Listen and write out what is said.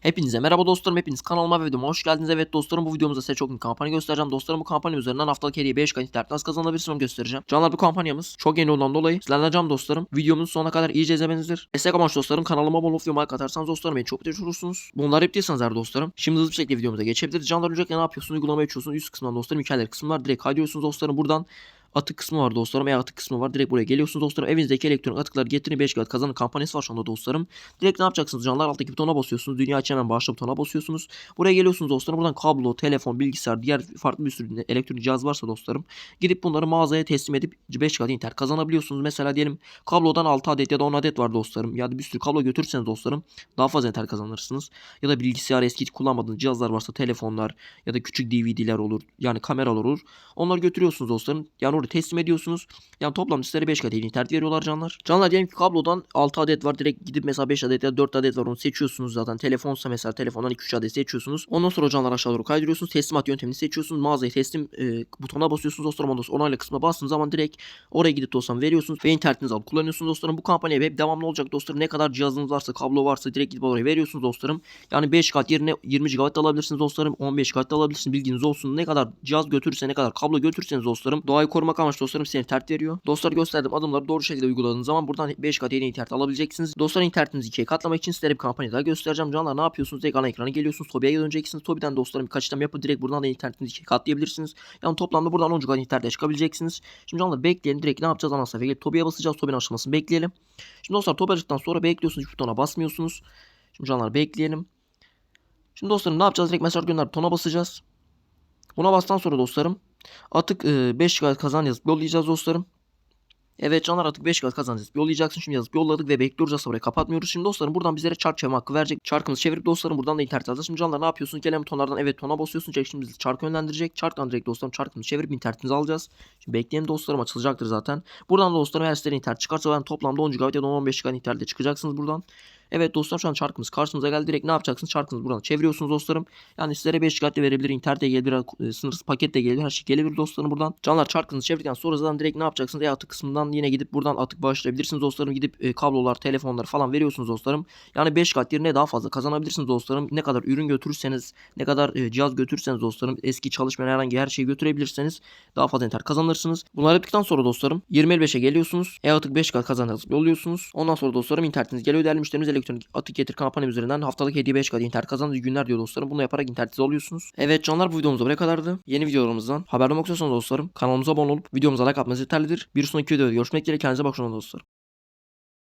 Hepinize merhaba dostlarım. Hepiniz kanalıma ve videoma hoş geldiniz. Evet dostlarım bu videomuzda size çok bir kampanya göstereceğim. Dostlarım bu kampanya üzerinden haftalık hediye 5 kan internet nasıl kazanabilirsiniz göstereceğim. Canlar bu kampanyamız çok yeni olan dolayı sizlerle ricam dostlarım. Videomuzun sonuna kadar iyice izlemenizdir. Destek amaç dostlarım kanalıma olup videoma like atarsanız dostlarım beni çok teşekkür olursunuz. Bunlar hep değilseniz eğer dostlarım. Şimdi hızlı bir şekilde videomuza geçebiliriz. Canlar öncelikle ne yapıyorsunuz? Uygulamayı açıyorsunuz. Üst kısmından dostlarım hikayeler kısmı var. Direkt kaydediyorsunuz dostlarım. Buradan atık kısmı var dostlarım. Eğer atık kısmı var direkt buraya geliyorsunuz dostlarım. Evinizdeki elektronik atıkları getirin 5 kağıt kazanın kampanyası var şu anda dostlarım. Direkt ne yapacaksınız canlar alttaki butona basıyorsunuz. Dünya için hemen başla butona basıyorsunuz. Buraya geliyorsunuz dostlarım. Buradan kablo, telefon, bilgisayar, diğer farklı bir sürü elektronik cihaz varsa dostlarım. Gidip bunları mağazaya teslim edip 5 kağıt internet kazanabiliyorsunuz. Mesela diyelim kablodan 6 adet ya da 10 adet var dostlarım. Ya da bir sürü kablo götürürseniz dostlarım daha fazla internet kazanırsınız. Ya da bilgisayar eski hiç kullanmadığınız cihazlar varsa telefonlar ya da küçük DVD'ler olur. Yani kameralar olur. Onları götürüyorsunuz dostlarım. Yani orada teslim ediyorsunuz. Yani toplam sizlere 5 kat internet veriyorlar canlar. Canlar diyelim ki kablodan 6 adet var. Direkt gidip mesela 5 adet ya da 4 adet var. Onu seçiyorsunuz zaten. Telefonsa mesela telefondan 2-3 adet seçiyorsunuz. Ondan sonra canlar aşağı doğru kaydırıyorsunuz. Teslimat yöntemini seçiyorsunuz. Mağazaya teslim e, butona basıyorsunuz. Ondan sonra onayla kısmına bastığınız zaman direkt oraya gidip dostlarım veriyorsunuz. Ve internetinizi alıp kullanıyorsunuz dostlarım. Bu kampanya hep devamlı olacak dostlarım. Ne kadar cihazınız varsa kablo varsa direkt gidip oraya veriyorsunuz dostlarım. Yani 5 kat yerine 20 GB alabilirsiniz dostlarım. 15 kat da alabilirsiniz. Bilginiz olsun. Ne kadar cihaz götürürse ne kadar kablo götürürseniz dostlarım. Doğayı korumak amaçlı dostlarım size internet veriyor. Dostlar gösterdiğim adımları doğru şekilde uyguladığınız zaman buradan 5 kat yeni internet alabileceksiniz. Dostlar internetinizi ikiye katlamak için sizlere bir kampanya daha göstereceğim. Canlar ne yapıyorsunuz? Ana ekrana geliyorsunuz. Tobi'ye döneceksiniz. Tobi'den dostlarım birkaç işlem yapıp direkt buradan da internetinizi ikiye katlayabilirsiniz. Yani toplamda buradan 10 GB internete çıkabileceksiniz. Şimdi canlar bekleyelim. Direkt ne yapacağız? Ana sayfaya gelip Tobi'ye basacağız. Tobi'nin açılmasını bekleyelim. Şimdi dostlar Tobi açtıktan sonra bekliyorsunuz. Hiç butona basmıyorsunuz. Şimdi canlar bekleyelim. Şimdi dostlarım ne yapacağız? Direkt mesaj gönder butona basacağız. Buna bastan sonra dostlarım atık e, 5 GB kazan yazıp yollayacağız dostlarım. Evet canlar artık 5 GB kazanacağız. Yollayacaksın şimdi yazıp yolladık ve bekliyoruz burayı kapatmıyoruz. Şimdi dostlarım buradan bizlere çark çevirme hakkı verecek. Çarkımızı çevirip dostlarım buradan da internet alacağız. Şimdi canlar ne yapıyorsunuz? Gelen butonlardan evet tona basıyorsun. Çek şimdi bizi çark yönlendirecek. Çarktan direkt dostlarım çarkımızı çevirip internetimizi alacağız. Şimdi bekleyelim dostlarım açılacaktır zaten. Buradan da dostlarım eğer sizlere internet çıkarsa ben toplamda 10 GB ya da 15 GB internette çıkacaksınız buradan. Evet dostlar şu an çarkımız karşınıza geldi. Direkt ne yapacaksınız? Çarkınızı buradan çeviriyorsunuz dostlarım. Yani sizlere 5 GB de verebilir. internet de gelebilir. e, Sınırsız paket de gelebilir. Her şey gelebilir dostlarım buradan. Canlar çarkınızı çevirdikten sonra zaten direkt ne yapacaksınız? E atık kısmından yine gidip buradan atık başlayabilirsiniz dostlarım. Gidip e, kablolar, telefonlar falan veriyorsunuz dostlarım. Yani 5 kat yerine daha fazla kazanabilirsiniz dostlarım. Ne kadar ürün götürürseniz, ne kadar e, cihaz götürürseniz dostlarım, eski çalışmayan herhangi her şeyi götürebilirseniz daha fazla internet kazanırsınız. Bunları yaptıktan sonra dostlarım 20.55'e geliyorsunuz. E atık 5 kat kazanırız. Yolluyorsunuz. Ondan sonra dostlarım internetiniz geliyor. Değerli müşterimiz elektronik atık getir kampanya üzerinden haftalık hediye 5 kat internet kazandığı günler diyor dostlarım. Bunu yaparak internetinizi alıyorsunuz. Evet canlar bu videomuz buraya kadardı. Yeni videolarımızdan haberdar olmak istiyorsanız dostlarım kanalımıza abone olup videomuza like atmanız yeterlidir. Bir sonraki videoda görüşmek dileğiyle kendinize bakın dostlarım.